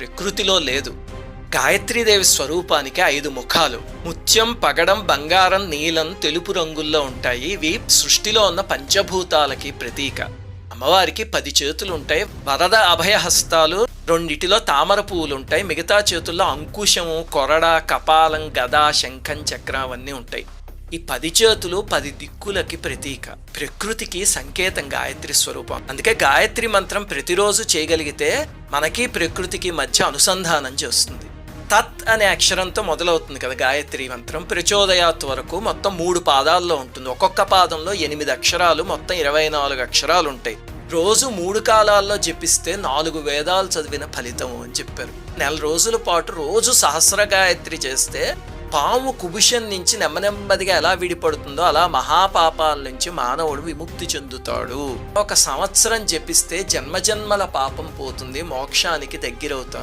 ప్రకృతిలో లేదు. గాయత్రీదేవి స్వరూపానికి ఐదు ముఖాలు. ముత్యం పగడం బంగారం నీలం తెలుపు రంగుల్లో ఉంటాయి. ఇవి సృష్టిలో ఉన్న పంచభూతాలకి ప్రతీక. అమ్మవారికి పది చేతులు ఉంటాయి వరద అభయహస్తాలు రెండిటిలో తామర పువ్వులు ఉంటాయి మిగతా చేతుల్లో అంకుశము కొరడ కపాలం గద శంఖం చక్రం అవన్నీ ఉంటాయి. ఈ పది చేతులు పది దిక్కులకి ప్రతీక. ప్రకృతికి సంకేతం గాయత్రి స్వరూపం. అందుకే గాయత్రి మంత్రం ప్రతిరోజు చేయగలిగితే మనకి ప్రకృతికి మధ్య అనుసంధానం చేస్తుంది. తత్ అనే అక్షరంతో మొదలవుతుంది కదా గాయత్రి మంత్రం. ప్రచోదయాత్ వరకు మొత్తం మూడు పాదాల్లో ఉంటుంది. ఒక్కొక్క పాదంలో ఎనిమిది అక్షరాలు మొత్తం ఇరవై నాలుగు అక్షరాలు ఉంటాయి. రోజు మూడు కాలాల్లో జపిస్తే నాలుగు వేదాలు చదివిన ఫలితం అని చెప్పారు. నెల రోజుల పాటు రోజు సహస్ర గాయత్రి చేస్తే పాము కుబుషన్ నుంచి నెమ్మనెమ్మదిగా ఎలా విడిపడుతుందో అలా మహాపాపాల నుంచి మానవుడు విముక్తి చెందుతాడు. ఒక సంవత్సరం జపిస్తే జన్మజన్మల పాపం పోతుంది మోక్షానికి దగ్గరవుతాడు.